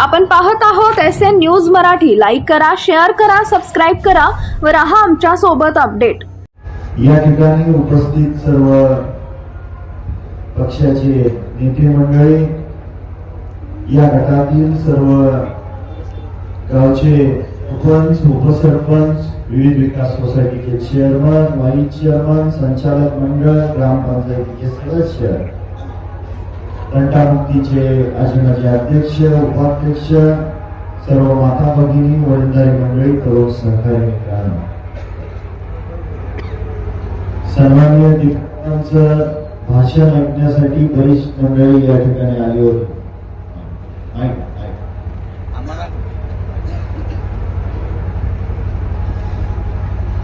आपण पाहत आहोत S N news Marathi. Like करा शेअर करा सबस्क्राईब करा व राहा आमच्यासोबत अपडेट या ठिकाणी उपस्थित सर्व पक्षाचे नेते मंडळी या गटातील सर्व गावचे उपंच उपसरपंच विविध विकास सोसायटीचे चेअरमन वाईस चेअरमन संचालक मंडळ ग्रामपंचायतीचे सदस्य. तंटामुक्तीचे आजीमाजी अध्यक्ष उपाध्यक्ष सर्व माता भगिनी वडीलधारी मंडळी तरुण सहकारी मित्रांनो. सन्मान्य ठिकाणांचं भाषण ऐकण्यासाठी बरीच मंडळी या ठिकाणी आली होती.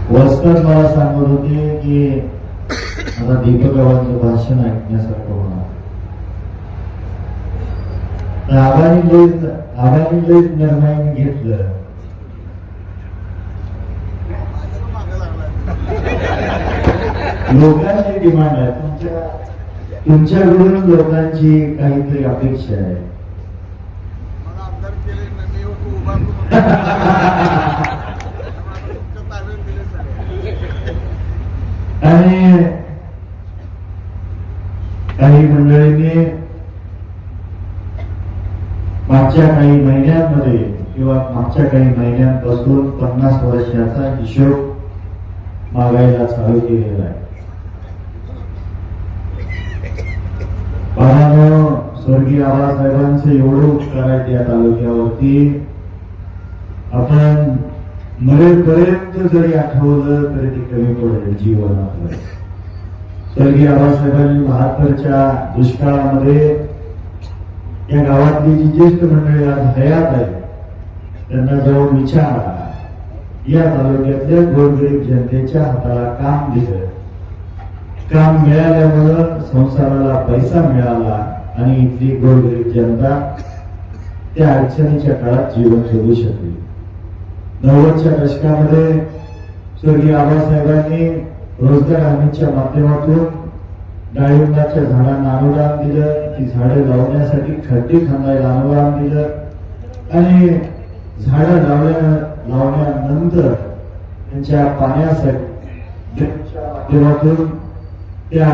वस्तर मला सांगत होते की आता दीपक गावांचं भाषण ऐकण्यासारखं होणार. तर आबांनी लई आबांनी लई निर्णय घेतलं. लोकांची डिमांड आहे. तुमच्या तुमच्याकडून लोकांची काहीतरी अपेक्षा आहे. आणि काही मंडळींनी मागच्या काही महिन्यांमध्ये किंवा मागच्या काही महिन्यांपासून पन्नास वर्षाचा हिशोब मागायला चालू केलेला आहे. बाळानो स्वर्गीय आबासाहेबांचं एवढं उपकार आहे या तालुक्यावरती. आपण मरेपर्यंत जरी आठवलं तरी ते कमी पडेल जीवन आपलं स्वर्गीय आबासाहेबांनी बहात्तरच्या दुष्काळामध्ये या गावातली जी ज्येष्ठ मंडळी आज हयात आहे त्यांना जाऊन विचारा. या तालुक्यातल्या गोरगरीब जनतेच्या हाताला काम दिलं काम मिळाल्यामुळं संसाराला पैसा मिळाला आणि इथली गोरगरीब जनता त्या अडचणीच्या काळात जीवन जगू शकली. नव्वदच्या दशकामध्ये स्वर्गीय आबासाहेबांनी रोजगार हमीच्या माध्यमातून डाळिंबाच्या झाडांना अनुदान दिलं ती झाडं लावण्यासाठी खड्डे खंदायला अनुदान दिलं. आणि झाडं लावल्या लावल्यानंतर त्यांच्या पाण्यासाठी माध्यमातून त्या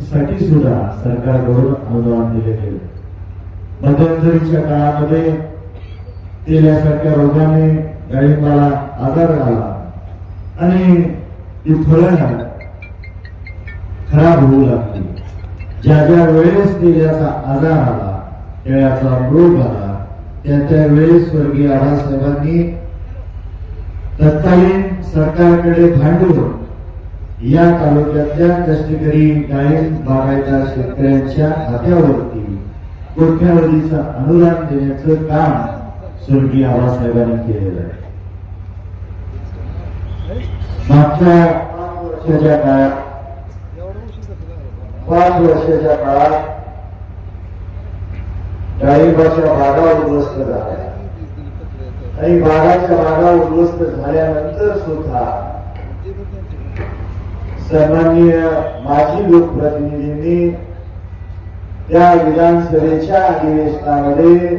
साठी सुद्धा सरकारकडून अनुदान दिले गेले. मध्यंतरीच्या काळामध्ये तेल्यासारख्या रोगाने डाळिंबाला आजार आला. आणि ती फळं खराब होऊ लागली. ज्या ज्या वेळेस निर्याचा आजार आला टिळ्याचा रोग आला त्या त्या वेळेस स्वर्गीय आबासाहेबांनी तत्कालीन सरकारकडे भांडून या तालुक्यातल्या कष्टकरी डाळिंब बागायतदार शेतकऱ्यांच्या खात्यावरती कोट्यावधीचं अनुदान देण्याचं काम स्वर्गीय आबासाहेबांनी केलेलं आहे. मागच्या वर्षाच्या काळात एवढं उशीर कसं झालं? पाच वर्षाच्या काळात डाळिंबाच्या भागा उद्ध्वस्त झाल्या. आणि बागाच्या भागा उद्ध्वस्त झाल्यानंतर सुद्धा सन्माननीय माजी लोकप्रतिनिधींनी त्या विधानसभेच्या अधिवेशनामध्ये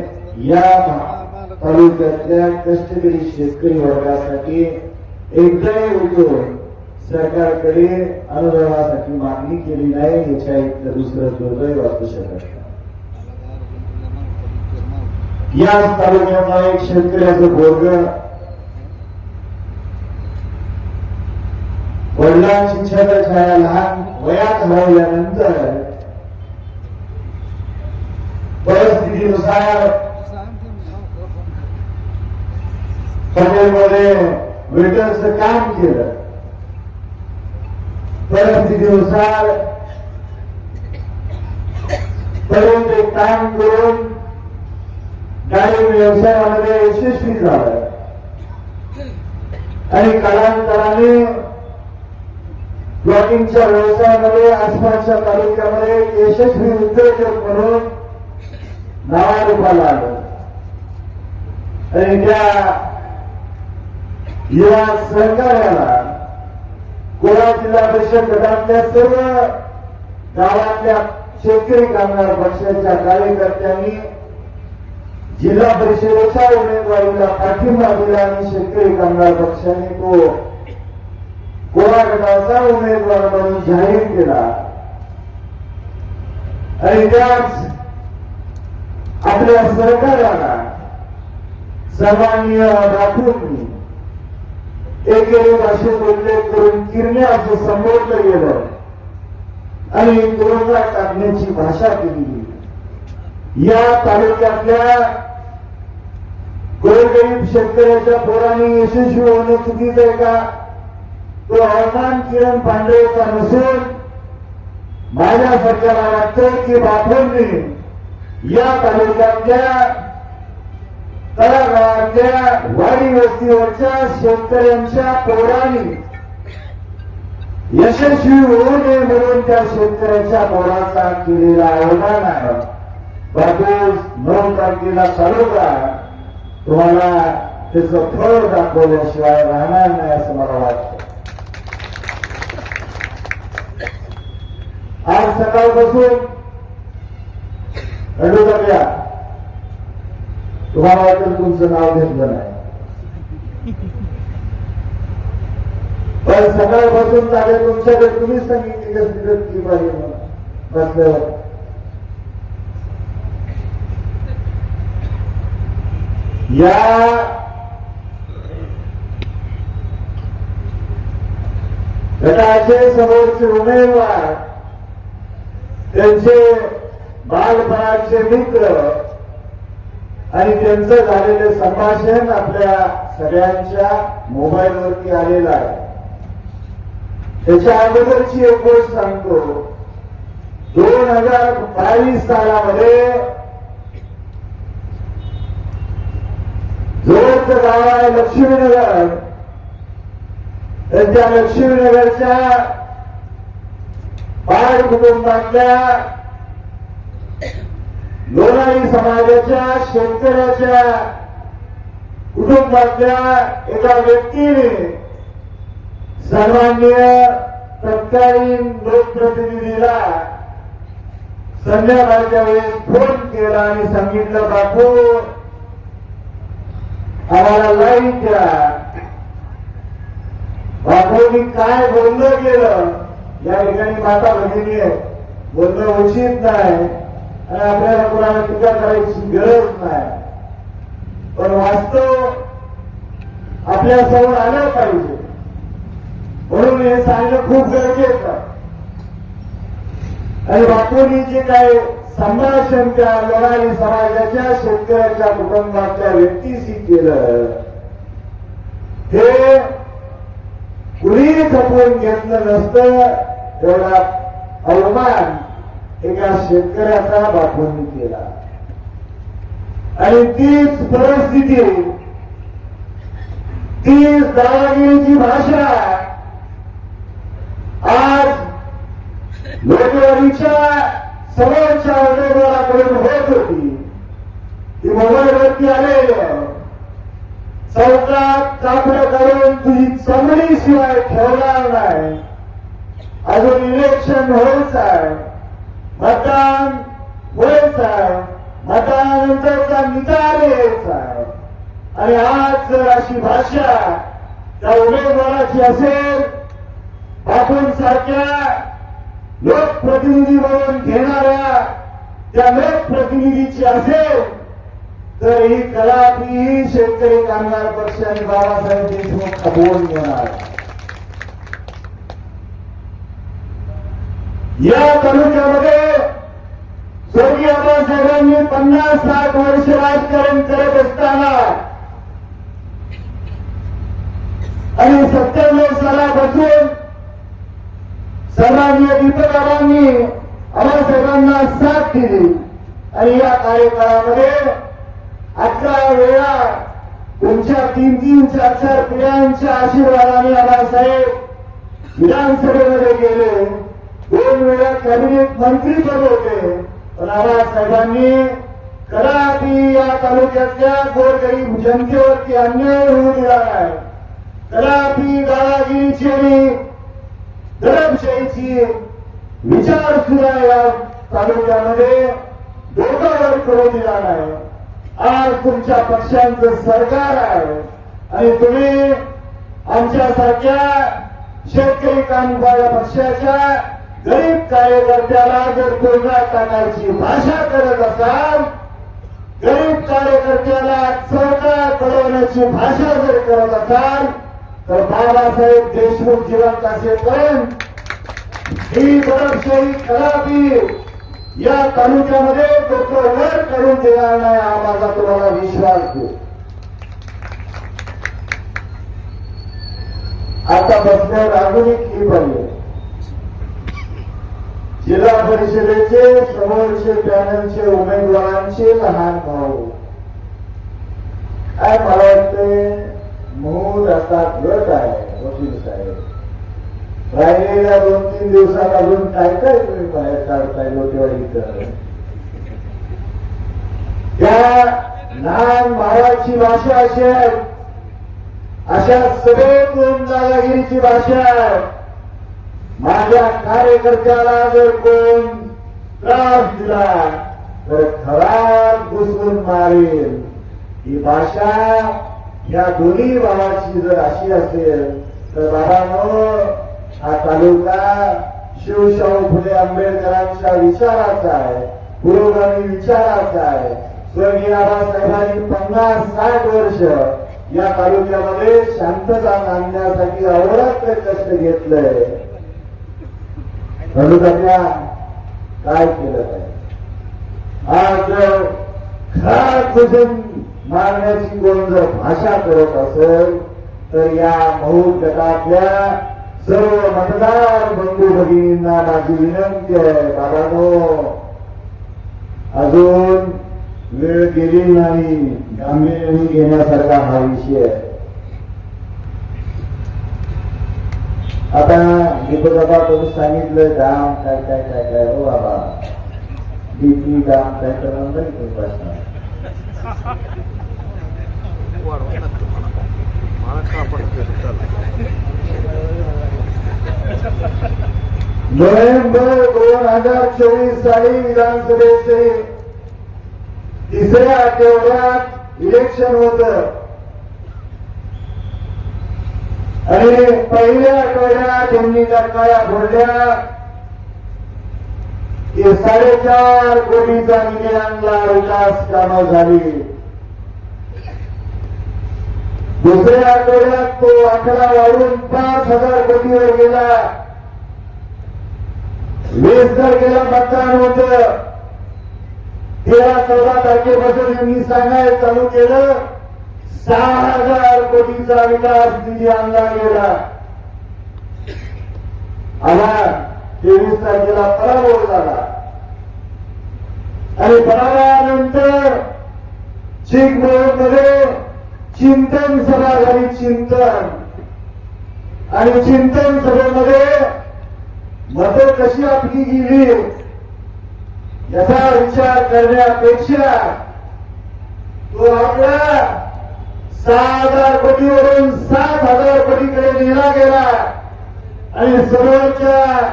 या तालुक्यातल्या कष्टकरी शेतकरी वर्गासाठी एकदा उठून सरकारकडे अनुदानासाठी मागणी केली नाही याच्या एक तर दुसरं दुर्दैव असू शकत नाही. याच तालुक्यातला एक शेतकऱ्याचं बोर्ग वडिलांची छाया लहान वयात हरवल्यानंतर परिस्थितीनुसार हॉटेलमध्ये वेटरचं काम केलं परिस्थितीनुसार परंतु काम करून गाडी व्यवसायामध्ये यशस्वी झालं. आणि कालांतराने ब्लॉगिंगच्या व्यवसायामध्ये आसपासच्या तालुक्यामध्ये यशस्वी उद्योजक म्हणून नावारूपाला आलं. आणि त्या युवा सहकार्याला गोवा जिल्हा परिषद गटातल्या सर्व गावातल्या शेतकरी कामगार पक्षाच्या कार्यकर्त्यांनी जिल्हा परिषदेच्या उमेदवारीला पाठिंबा दिला आणि शेतकरी कामगार पक्षाने तो गोवा गटाचा उमेदवार म्हणून जाहीर केला. आणि त्याच आपल्या सरकाराला सर्वांनी दाखवून एकेरी भाषेत उल्लेख करून किरणे असं संबोधलं गेलं. आणि तुरुंगात काढण्याची भाषा केली. या तालुक्यातल्या गोरगरीब शेतकऱ्याच्या पोरांनी यशस्वी होणं चुकीचं आहे का? तो हवामान किरण पांढरेचा नसून माझ्या सरकारला वाटतं की बापूंनी या तालुक्यातल्या तळागाळातल्या वाडी वस्तीवरच्या शेतकऱ्यांच्या पोरांनी यशस्वी होऊ नये म्हणून त्या शेतकऱ्याच्या पोराचा केलेला अवमान आहे. बाबू नऊ तारखेला तालुका तुम्हाला त्याचं फळ दाखवल्याशिवाय राहणार नाही असं मला वाटतं. आज सकाळपासून रडूया तुम्हाला वाटत तुमचं नाव घेतलं नाही. पण सकाळपासून झाले तुमच्याकडे तुम्ही सांगितली कसली पाहिजे बसल्यावर या गटाचे समोरचे उमेदवार त्यांचे बालपणाचे मित्र आणि त्यांचं झालेलं संभाषण आपल्या सगळ्यांच्या मोबाईलवरती आलेलं आहे. त्याच्या अगोदरची एक गोष्ट सांगतो. दोन हजार बावीस सालामध्ये जवळचं गाव आहे लक्ष्मीनगर त्यांच्या लक्ष्मीनगरच्या बाळ कुटुंबातल्या लोणारी समाजाच्या शेतकऱ्याच्या कुटुंबातल्या एका व्यक्तीने सर्वांनी तत्कालीन लोकप्रतिनिधीला संध्याकाळच्या वेळेस फोन केला आणि सांगितलं बापू आम्हाला लाइट द्या. बापूंनी काय बोललं गेलं या ठिकाणी माता भगिनी बोलणं उचित नाही. आणि आपल्याला कोणाला टीका करायची गरज नाही. पण वास्तव आपल्यासमोर आलं पाहिजे. म्हणून हे सांगणं खूप गरजेचं आहे. आणि बापूंनी जे काही संभाषण त्या लढाई समाजाच्या शेतकऱ्याच्या कुटुंबातल्या व्यक्तीशी केलं हे कुणी खपवून घेतलं नसतं एवढा अवमान. एका शेतकऱ्याचा बापूंनी केला. आणि तीच परिस्थिती तीच दादागिरीची भाषा आज लोकवाडीच्या समोरच्या उमेदवाराकडून होत होती. ती मोबाईलवरती आलेलं. सरकार कापड करून तुझी चमडी शिवाय ठेवणार नाही. अजून इलेक्शन व्हायचं आहे. मतदान व्हायचं आहे मतदानानंतरचा निकाल यायचा. आहे आणि आज जर अशी भाषा त्या उमेदवाराची असेल आपण सारख्या लोकप्रतिनिधी म्हणून घेणाऱ्या त्या लोकप्रतिनिधीची असेल तर ही कलापी शेतकरी कामगार पक्ष आणि बाबासाहेब देशमुख खपवून घेणार या तालुक्यामध्ये स्वर्गीय बाबासाहेबांनी पन्नास साठ वर्ष राजकारण करत असताना आणि सत्त्याण्णव सालापासून सन्मान्य दीपकरावांनी आबासाहेबांना साथ दिली. आणि या कार्यकाळामध्ये अकरा वेळा तुमच्या तीन तीन चार चार पिढ्यांच्या आशीर्वादाने आबासाहेब विधानसभेमध्ये गेले. दोन वेळा कॅबिनेट मंत्री पद होते. साहेबांनी आबासाहेबांनी कदापि या तालुक्यातल्या गोरगरीब जनतेवरती अन्याय होऊ दिला नाही कदापि दादागिरीची आणि दडपशाहीची विचार सुद्धा या तालुक्यामध्ये. धोकावर करू दिला नाही आज तुमच्या पक्षांचं सरकार आहे. आणि तुम्ही आमच्यासारख्या शेतकरी कामगार पक्षाच्या गरीब कार्यकर्त्याला जर तुरुंगात टाकायची भाषा करत असाल गरीब कार्यकर्त्याला चौका कळवण्याची भाषा जर करत असाल तर बाबासाहेब देशमुख जिवंत असेपर्यंत ही बरफशाही कदापि या तालुक्यामध्ये डोकं वर करून देणार नाही हा माझा तुम्हाला विश्वास देऊ आता बसण्यावर आधुनिक ही पाहिजे जिल्हा परिषदेचे समोरचे पॅनलचे उमेदवारांचे लहान भाऊ. काय मला वाटते मूळ आता गट आहे वकील साहेब. राहिलेल्या दोन तीन दिवसात अजून काय काय तुम्ही बाहेर काढताय लोटेवाडीकर त्या लहान भावाची भाषा अशी आहे. अशा सगळे दोन दादागिरीची भाषा आहे. माझ्या कार्यकर्त्याला जर कोण त्रास दिला तर खराब घुसवून मारेल. ही भाषा या दोन्ही भावाची जर अशी असेल तर बाबानो हा तालुका शिवशाहू फुले आंबेडकरांच्या विचाराचा आहे पुरोगामी विचाराचा आहे. स्वर्गीय बाबासाहेबांनी पन्नास साठ वर्ष या तालुक्यामध्ये शांतता आणण्यासाठी अवरात्र कष्ट घेतलंय तालुक्यातल्या काय केलं पाहिजे? हा जर खरा घुसून मारण्याची कोण जर भाषा करत असेल तर या मऊ गटातल्या सर्व मतदार बंधू भगिनींना माझी विनंती आहे बाबांनो. अजून वेळ गेली नाही गांभीर्याने घेण्यासारखा हा विषय आहे. आता दीपक बाबा तुम्ही सांगितलं दाम काय काय काय काय. हो बाबा. डीपी दाम काय करणार नाही तुम्ही प्रश्न नोव्हेंबर दोन हजार चोवीस साली विधानसभेचे तिसऱ्या आठवड्यात इलेक्शन होतं. आणि पहिल्या आठवड्या त्यांनी टक्काया फोडल्या की साडेचार कोटीचा निधी आणला विकास कामं झाली. दुसऱ्या आठवड्यात तो आकडा वाढून पाच हजार कोटीवर गेला. वीस तारखेला मतदान होत. तेरा चौदा तारखेपासून यांनी सांगायला चालू केलं. सहा हजार कोटीचा विकास निधी आणला गेला. आला तेवीस तारखेला पराभव झाला. आणि पराभवानंतर चिकमोहमध्ये चिंतन सभा झाली चिंतन. आणि चिंतन सभेमध्ये मत कशी आपली गेली? याचा विचार करण्यापेक्षा तो आपला सहा हजार कोटीवरून सात हजार कोटीकडे नेला गेला. आणि समोरच्या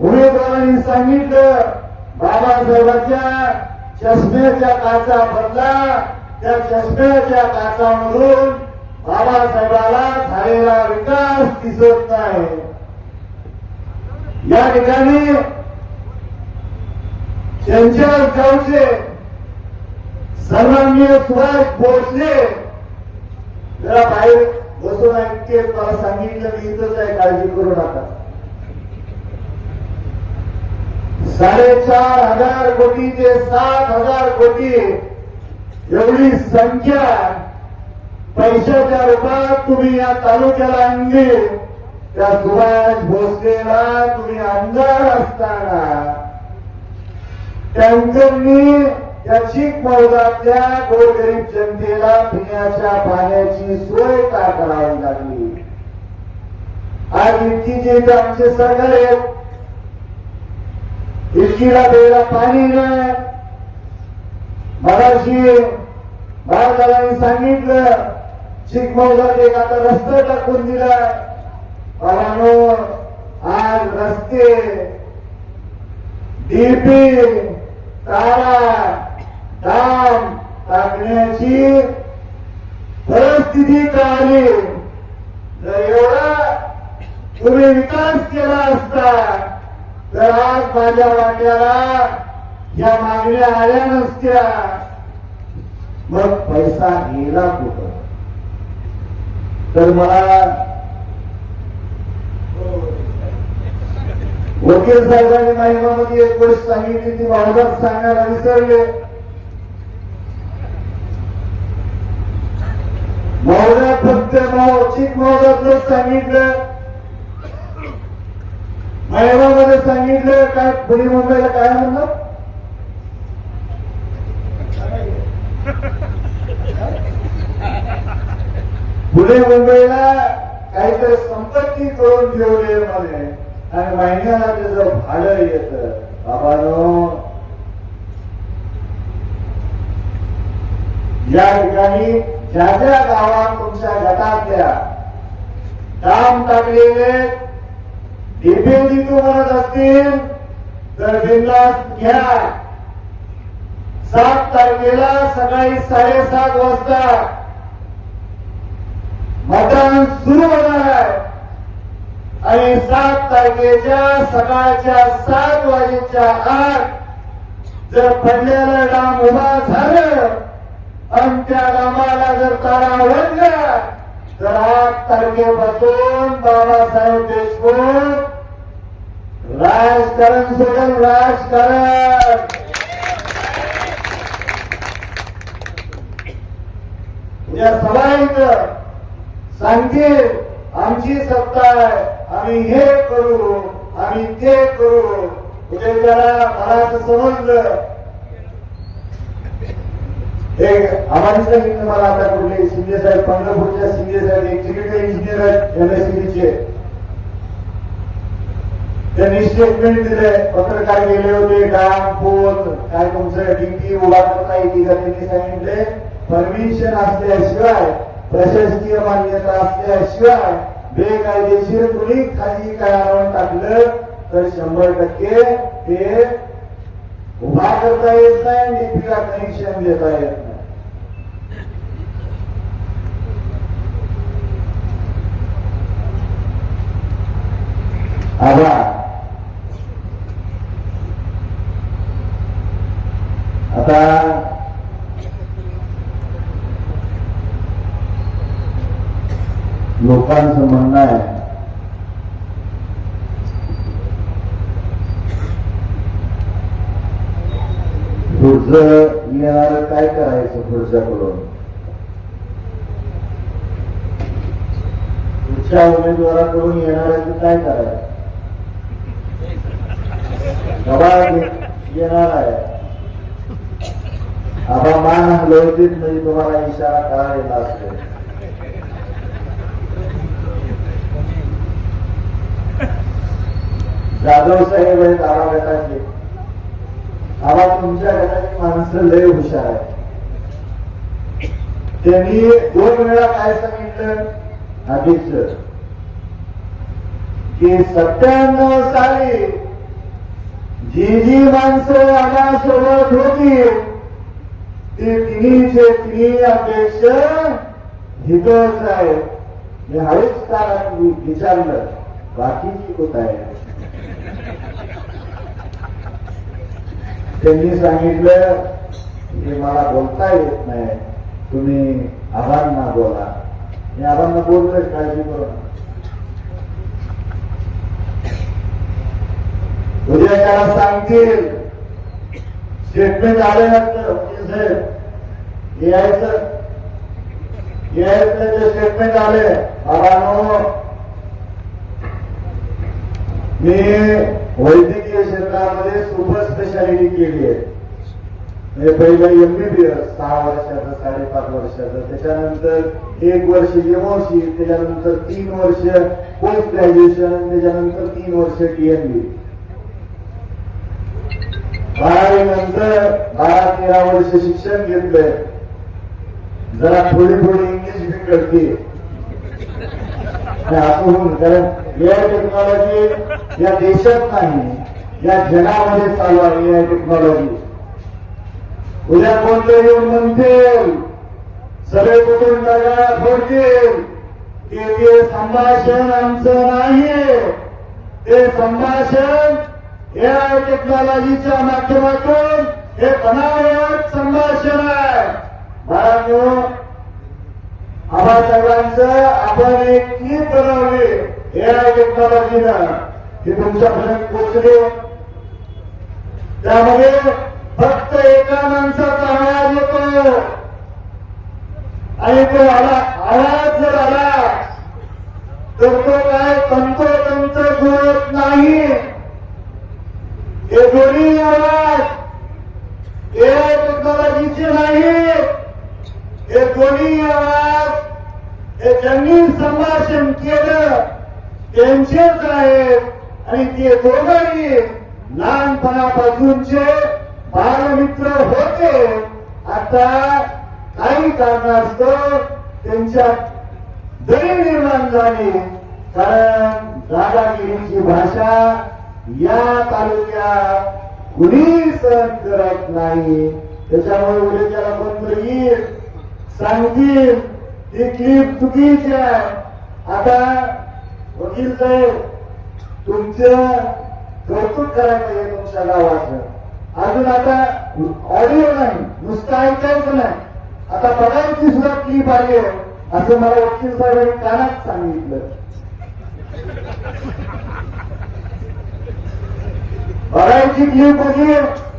उमेदवारांनी सांगितलं बाबासाहेबांच्या चष्म्याच्या काचा बदला त्या चष्म्याच्या काचामधून बाबासाहेबाला झालेला विकास दिसत नाही. या ठिकाणी त्यांच्या गावचे सन्माननीय सुभाष भोसले जरा बाहेर बसून ऐकते मला सांगितलं मी इथंच आहे काळजी करू नका. साडेचार हजार कोटी ते सात हजार कोटी एवढी संख्या पैशाच्या रूपात तुम्ही या तालुक्याला आणली. त्या सुभाष भोसलेला तुम्ही आमदार असताना टँकरनी त्याची चीक गोरगरीब जनतेला पिण्याच्या पाण्याची सोय का करावी लागली? आज इतकी जे आमचे सरकार आहेत. इतकीला प्यायला पाणी नाही. मगाशी भारताला सांगितलं चिकमौजात एक आता रस्ता टाकून दिला परानो आज रस्ते डीपी तारा डाम टाकण्याची परिस्थिती कळाली जर एवढा तुम्ही विकास केला असता तर आज माझ्या वाट्याला या मागण्या आल्या नसत्या. मग पैसा गेला कुठं? तर मला वकील साहेबांनी महिमामध्ये एक गोष्ट सांगितली ती वावरात सांगायला विसरले. मौल्यात फक्त मौचिक मौल्यातलं सांगितलं. महिमामध्ये सांगितलं काय पुणे मुंबईला काय म्हणलं? पुणे मुंबईला काहीतरी संपत्ती करून ठेवले मध्ये आणि महिन्याला त्याचं भाडं येत. बाबानो या ठिकाणी ज्या ज्या गावात तुमच्या गटातल्या काम टाकलेले डिपेंडी म्हणत असतील तर बिंदास घ्या. सात तारखेला सकाळी साडेसात वाजता मतदान सुरू होणार आहे. आणि सात तारखेच्या सकाळच्या सात वाजेच्या आत जर पडलेलं डाम उभा झालं आणि त्या डामाला जर तारा ओढला तर आठ तारखेपासून बाबासाहेब देशमुख राजकारण सोडून राजकारण. या सभा सांगतील आमची सत्ता आहे आम्ही हे करू आम्ही ते करू. उद्या त्याला मला समजलं. हे आम्हाला सांगितलं मला आता कुठले शिंदे साहेब पंढरपूरच्या शिंदे साहेब एक्झिक्युटिव्ह इंजिनियर आहेत एमएससीबीचे त्यांनी स्टेटमेंट दिले पत्रकार गेले होते डाम पोत काय तुमचं डीपी उभा करता येते का त्यांनी सांगितले परमिशन असल्याशिवाय प्रशासकीय मान्यता असल्याशिवाय बेकायदेशीर कुणी खाली काय टाकलं तर शंभर टक्के ते उभा करता येत नाही डीपीला कनेक्शन देता येत नाही. आभार आता लोकांचं म्हणणं आहे पुढचं येणार काय करायचं पुढच्याकडून? पुढच्या उमेदवाराकडून येणाऱ्याचं काय करायचं? गबाळ येणार आहे. आबा मान हलवतीत म्हणजे तुम्हाला इशारा करायला असेल जाधव साहेब आहेत आबा गटाचे तुमच्या गटाची माणसं लय हुशार आहे त्यांनी दोन वेळा काय सांगितलं? अध्यक्ष की सत्त्याण्णव साली जी जी माणसं आम्हासोबत होती ते तिन्हीचे तिन्ही अध्यक्ष हितच आहे मी हळूच कारण विचारलं. बाकीची कुठं आहे. त्यांनी सांगितलं की मला बोलता येत नाही. तुम्ही आबांना बोला. मी आबांना बोलतोय काळजी करू उद्या त्याला सांगतील. स्टेटमेंट आल्यानंतर वकील साहेब. यायचं यायचं स्टेटमेंट आले. बाबानो मी वैदिक शरीरामध्ये सुपर स्पेशालिटी केली आहे. म्हणजे पहिलं एमबीबीएस सहा वर्षाचं साडेपाच वर्षाचं. त्याच्यानंतर एक वर्ष एमओसी त्याच्यानंतर तीन वर्ष पोस्ट ग्रॅज्युएशन त्याच्यानंतर तीन वर्ष टीएनबी बारावी नंतर बारा तेरा वर्ष शिक्षण घेतलंय. जरा थोडी थोडी इंग्लिश बी असं होऊन कारण एआय टेक्नॉलॉजी या देशात नाही. या जगामध्ये चालू आहे या टेक्नॉलॉजी उद्या कोणते येऊन म्हणतील? सगळे कुठून दगडा फोडतील ते संभाषण आमचं नाही ते संभाषण या टेक्नॉलॉजीच्या माध्यमातून हे बनावट संभाषण आहे. बाळांनो आबासाहेबांचं आपण एक क्लिप बनवली एआय टेक्नॉलॉजीनं हे तुमच्यापर्यंत पोचले त्यामध्ये फक्त एका माणसाचा आवाज येतो. आणि तो आला आवाज जर आला तर तो काय तंतोतंत जुळत नाही. हे दोन्ही आवाज एआय टेक्नॉलॉजीचे नाही हे दोन्ही आवाज हे ज्यांनी संभाषण केलं त्यांचेच आहेत आणि ते दोघंही लहानपणापासूनचे बालमित्र होते. आता काही कारणास्तव त्यांच्यात दरी निर्माण झाली. कारण दादागिरीची भाषा या तालुक्यात कुणी सहन करत नाही. त्याच्यामुळे उद्या त्याला कोणतरी येईल सांगतील ती क्लिप चुकीची आहे. आता वकील साहेब तुमच्या कौतुक करायला हे तुमच्या वाटलं अजून आता ऑडिओ नाही नुसतं ऐकायचं नाही. आता बघायची सुद्धा क्लिप आली आहे. असं मला वकील साहेबांनी कानात सांगितलं. बघायची क्लिप होती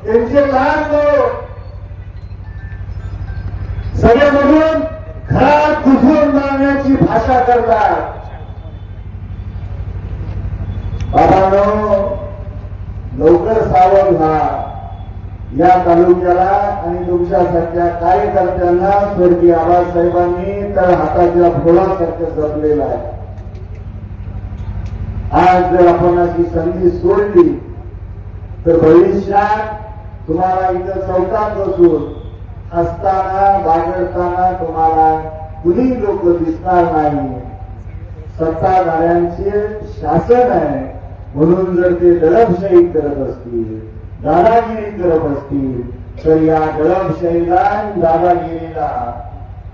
त्यांचे लहान सगळे म्हणून घरात घुसून मारण्याची भाषा करतात. बाबा लवकर सावध व्हा. या तालुक्याला आणि तुमच्यासारख्या कार्यकर्त्यांना स्वर्गीय आबासाहेबांनी तर हाताच्या फोडासारखं जपलेलं आहे. आज जर आपण अशी संधी सोडली तर भविष्यात तुम्हाला इथं चौकात बसून असताना बागडताना तुम्हाला कुणी लोक दिसणार नाही. सत्ताधाऱ्यांचे शासन आहे. म्हणून जर ते दडपशाही करत असतील दादागिरी करत असतील तर या दडपशाहीला आणि दादागिरीला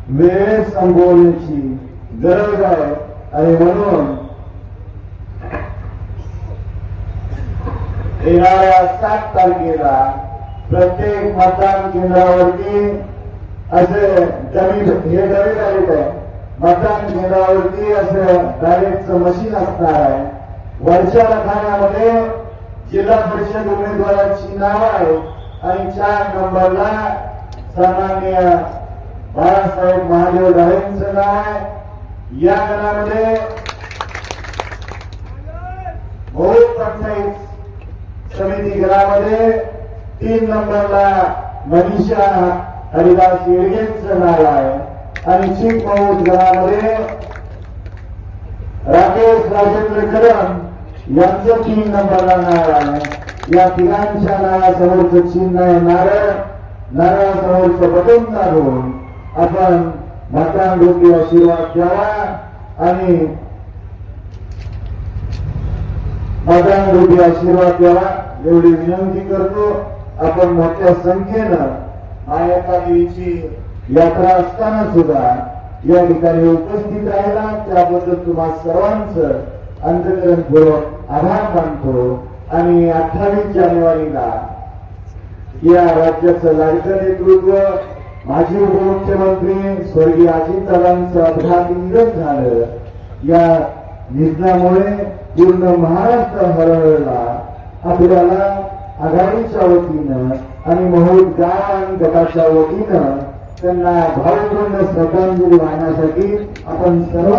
वेळ संपवण्याची गरज आहे. आणि म्हणून येणाऱ्या सात तारखेला प्रत्येक मतदान केंद्रावरती असे डमी हे डमी डायरेक्ट आहे मतदान केंद्रावरती असं डायरेक्टचं मशीन असणार आहे. वरच्या रखान्यामध्ये जिल्हा परिषद उमेदवारांची नाव आहे आणि चार नंबरला सन्मान्य बाळासाहेब महादेव डाळेंचं नाव आहे. या गणामध्ये बहुत पंचायत समिती गणामध्ये तीन नंबरला मनीषा हरिदास येडगेंचं नाव आहे. आणि चिक मऊद गणामध्ये राकेश राजेंद्र कदम यांचं तीन नंबरला नाव आहे या तिघांच्या नावासमोरचं चिन्ह आहे नारळ नारळासमोरचं बटन काढून आपण मतदान रूपी आशीर्वाद द्यावा आणि मतदान रूपी आशीर्वाद द्यावा एवढी विनंती करतो. आपण मोठ्या संख्येनं मायाका देवीची यात्रा असताना सुद्धा या ठिकाणी उपस्थित राहिला त्याबद्दल तुम्हा सर्वांचं अंतर्गत अंतकरणपूर्वक आभार मानतो आणि अठ्ठावीस जानेवारीला या राज्याचं लाडकं नेतृत्व माजी उपमुख्यमंत्री स्वर्गीय अजितदादांचं अपघात निधन झालं. या निधनामुळे पूर्ण महाराष्ट्र हरवला आपल्याला आघाडीच्या वतीनं आणि महोद गाव गटाच्या वतीनं त्यांना भावपूर्ण श्रद्धांजली वाहण्यासाठी आपण सर्व